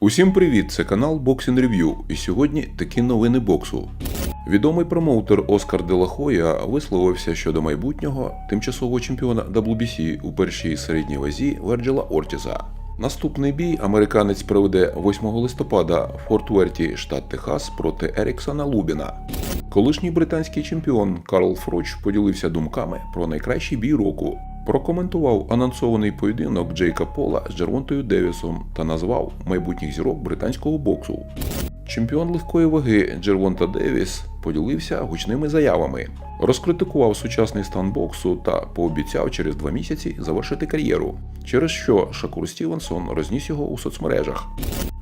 Усім привіт! Це канал Boxing Review. І сьогодні такі новини боксу. Відомий промоутер Оскар Делахоя висловився щодо майбутнього тимчасового чемпіона WBC у першій середній вазі Верджела Ортіза. Наступний бій американець проведе 8 листопада в Форт Уерті, штат Техас, проти Еріксона Лубіна. Колишній британський чемпіон Карл Фроч поділився думками про найкращий бій року. Прокоментував анонсований поєдинок Джейка Пола з Джервонтою Девісом та назвав майбутніх зірок британського боксу. Чемпіон легкої ваги Джервонта Девіс поділився гучними заявами, розкритикував сучасний стан боксу та пообіцяв через два місяці завершити кар'єру, через що Шакур Стівенсон розніс його у соцмережах.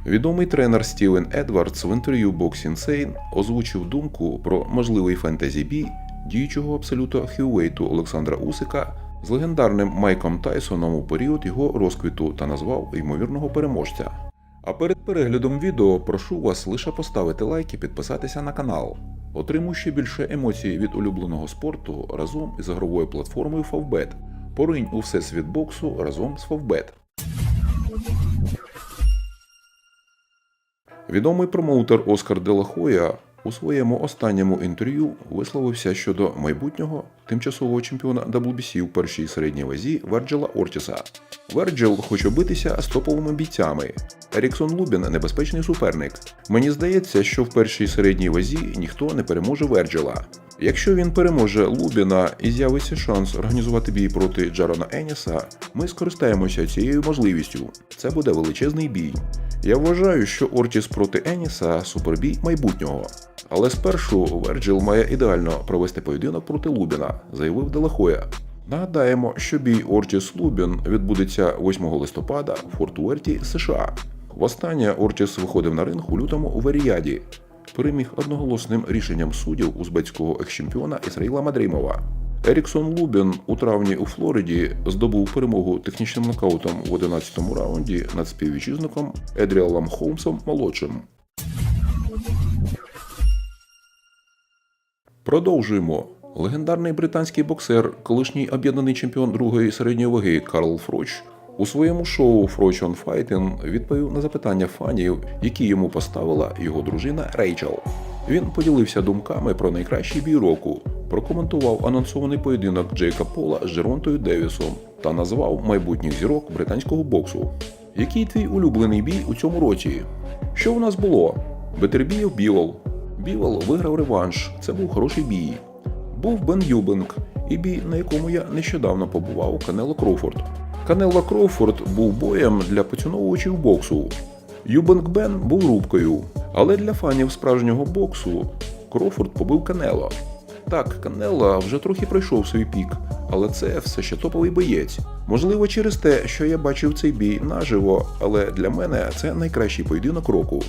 Відомий тренер Стівен Едвардс в інтерв'ю Box Insane озвучив думку про можливий фентезі бій діючого абсолюта хіввейту Олександра Усика з легендарним Майком Тайсоном у період його розквіту та назвав ймовірного переможця. А перед переглядом відео прошу вас лише поставити лайк і підписатися на канал. Отримуй ще більше емоцій від улюбленого спорту разом із ігровою платформою Favbet. Поринь у всесвіт боксу разом з Favbet. Відомий промоутер Оскар Делахоя у своєму останньому інтерв'ю висловився щодо майбутнього тимчасового чемпіона WBC у першій середній вазі Верджела Ортіса. Верджел хоче битися з топовими бійцями. Еріксон Лубін небезпечний суперник. Мені здається, що в першій середній вазі ніхто не переможе Верджела. Якщо він переможе Лубіна і з'явиться шанс організувати бій проти Джарона Еніса, ми скористаємося цією можливістю. Це буде величезний бій. Я вважаю, що Ортіс проти Еніса супербій майбутнього. Але спершу Верджил має ідеально провести поєдинок проти Лубіна, заявив Делахоя. Нагадаємо, що бій Ортіс Лубін відбудеться 8 листопада в Форт Уерті, США. Востаннє Ортіс виходив на ринг у лютому у Варіяді. Переміг одноголосним рішенням суддів узбецького екс-чемпіона Ісраїла Мадрімова. Еріксон Лубін у травні у Флориді здобув перемогу технічним нокаутом в 11-му раунді над співвітчизником Едріалом Холмсом молодшим. Продовжуємо. Легендарний британський боксер, колишній об'єднаний чемпіон другої середньої ваги Карл Фроч у своєму шоу Фроч on Fighting відповів на запитання фанів, які йому поставила його дружина Рейчел. Він поділився думками про найкращий бій року, прокоментував анонсований поєдинок Джейка Пола з Джеронтою Девісом та назвав майбутніх зірок британського боксу. Який твій улюблений бій у цьому році? Що у нас було? Бетербіїв Бівол. Бівол виграв реванш. Це був хороший бій. Був Бен Юбинг і бій, на якому я нещодавно побував Канело Кроуфорд. Канело Кроуфорд був боєм для поціновувачів боксу. Юбинг Бен був рубкою, але для фанів справжнього боксу Кроуфорд побив Канело. Так, Канело вже трохи пройшов свій пік, але це все ще топовий боєць. Можливо, через те, що я бачив цей бій наживо, але для мене це найкращий поєдинок року.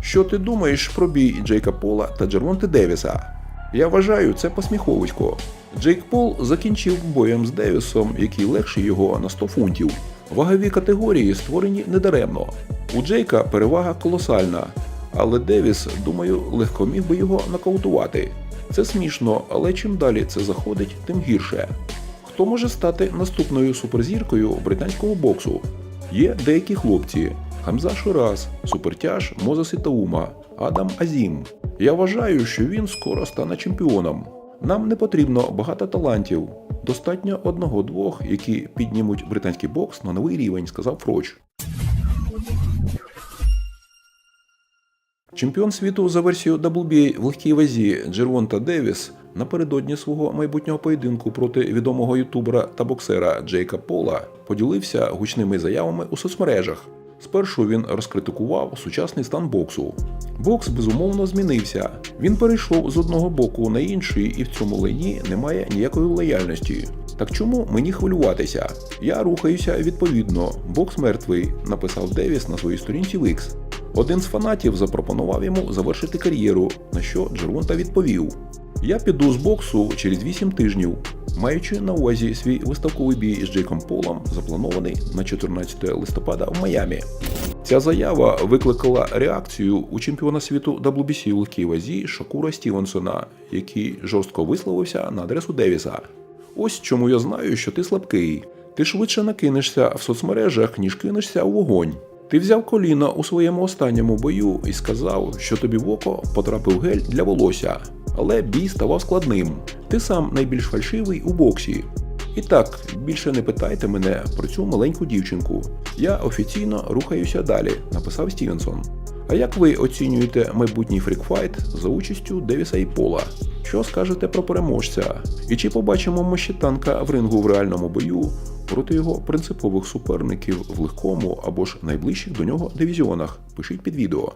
Що ти думаєш про бій Джейка Пола та Джервонте Девіса? Я вважаю, це посміховисько. Джейк Пол закінчив боєм з Девісом, який легший його на 100 фунтів. Вагові категорії створені недаремно. У Джейка перевага колосальна, але Девіс, думаю, легко міг би його нокаутувати. Це смішно, але чим далі це заходить, тим гірше. Хто може стати наступною суперзіркою британського боксу? Є деякі хлопці: Хамза Шираз, Супертяж Мозес Ітаума, Адам Азім. Я вважаю, що він скоро стане чемпіоном. Нам не потрібно багато талантів. Достатньо одного-двох, які піднімуть британський бокс на новий рівень, сказав Фроч. Чемпіон світу за версією WBA в легкій вазі Джервонта Девіс напередодні свого майбутнього поєдинку проти відомого ютубера та боксера Джейка Пола поділився гучними заявами у соцмережах. Спершу він розкритикував сучасний стан боксу. Бокс безумовно змінився. Він перейшов з одного боку на інший, і в цьому лайні немає ніякої лояльності. Так чому мені хвилюватися? Я рухаюся відповідно. Бокс мертвий, написав Девіс на своїй сторінці в X. Один з фанатів запропонував йому завершити кар'єру, на що Джервонта відповів: Я піду з боксу через 8 тижнів. Маючи на увазі свій виставковий бій з Джейком Полом, запланований на 14 листопада в Майамі. Ця заява викликала реакцію у чемпіона світу WBC у легкій вазі Шакура Стівенсона, який жорстко висловився на адресу Девіса. Ось чому я знаю, що ти слабкий. Ти швидше накинешся в соцмережах, ніж кинешся у вогонь. Ти взяв коліно у своєму останньому бою і сказав, що тобі в око потрапив гель для волосся. Але бій ставав складним. Ти сам найбільш фальшивий у боксі. І так, більше не питайте мене про цю маленьку дівчинку. Я офіційно рухаюся далі, написав Стівенсон. А як ви оцінюєте майбутній фрікфайт за участю Девіса і Пола? Що скажете про переможця? І чи побачимо ми ще танка в рингу в реальному бою проти його принципових суперників в легкому або ж найближчих до нього дивізіонах? Пишіть під відео.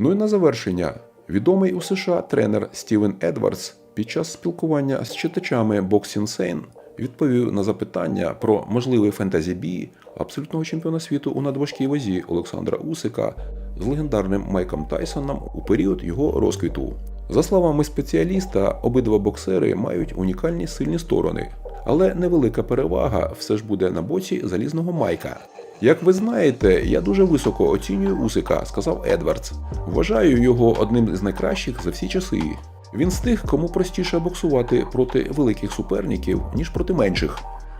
Ну і на завершення. Відомий у США тренер Стівен Едвардс під час спілкування з читачами Boxing Insane відповів на запитання про можливий фентезі бій абсолютного чемпіона світу у надважкій вазі Олександра Усика з легендарним Майком Тайсоном у період його розквіту. За словами спеціаліста, обидва боксери мають унікальні сильні сторони, але невелика перевага все ж буде на боці залізного Майка. Як ви знаєте, я дуже високо оцінюю Усика, сказав Едвардс. Вважаю його одним з найкращих за всі часи. Він з тих, кому простіше боксувати проти великих суперників, ніж проти менших.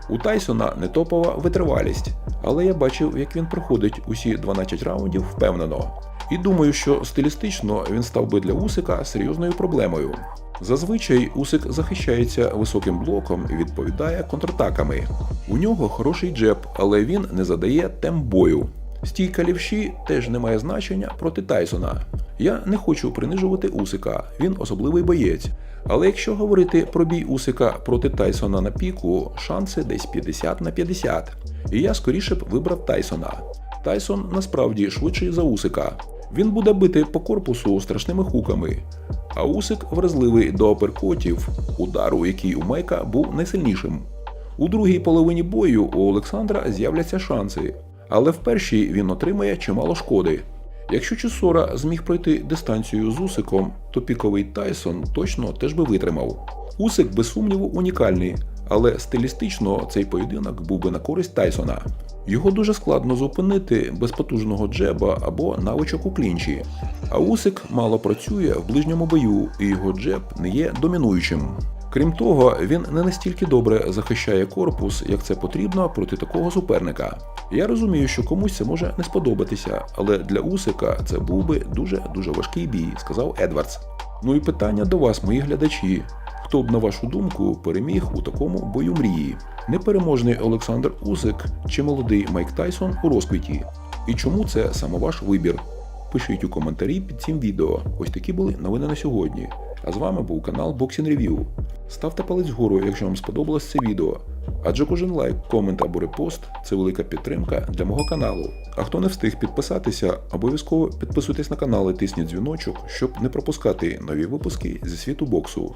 У Тайсона не топова витривалість, але я бачив, як він проходить усі 12 раундів впевнено. І думаю, що стилістично він став би для Усика серйозною проблемою. Зазвичай Усик захищається високим блоком і відповідає контратаками. У нього хороший джеб, але він не задає темп бою. Стійка лівші теж не має значення проти Тайсона. Я не хочу принижувати Усика, він особливий боєць. Але якщо говорити про бій Усика проти Тайсона на піку, шанси десь 50 на 50. І я скоріше б вибрав Тайсона. Тайсон насправді швидший за Усика. Він буде бити по корпусу страшними хуками. А Усик вразливий до аперкотів, удару, який у Майка був найсильнішим. У другій половині бою у Олександра з'являться шанси, але в першій він отримає чимало шкоди. Якщо Чесора зміг пройти дистанцію з Усиком, то піковий Тайсон точно теж би витримав. Усик, без сумніву, унікальний, але стилістично цей поєдинок був би на користь Тайсона. Його дуже складно зупинити без потужного джеба або навичок у клінчі. А Усик мало працює в ближньому бою, і його джеб не є домінуючим. Крім того, він не настільки добре захищає корпус, як це потрібно проти такого суперника. Я розумію, що комусь це може не сподобатися, але для Усика це був би дуже дуже важкий бій, сказав Едвардс. Ну і питання до вас, мої глядачі. Хто б, на вашу думку, переміг у такому бою мрії? Непереможний Олександр Усик чи молодий Майк Тайсон у розквіті? І чому це саме ваш вибір? Пишіть у коментарі під цим відео. Ось такі були новини на сьогодні. А з вами був канал Boxing Review. Ставте палець вгору, якщо вам сподобалось це відео. Адже кожен лайк, комент або репост це велика підтримка для мого каналу. А хто не встиг підписатися, обов'язково підписуйтесь на канал і тисніть дзвіночок, щоб не пропускати нові випуски зі світу боксу.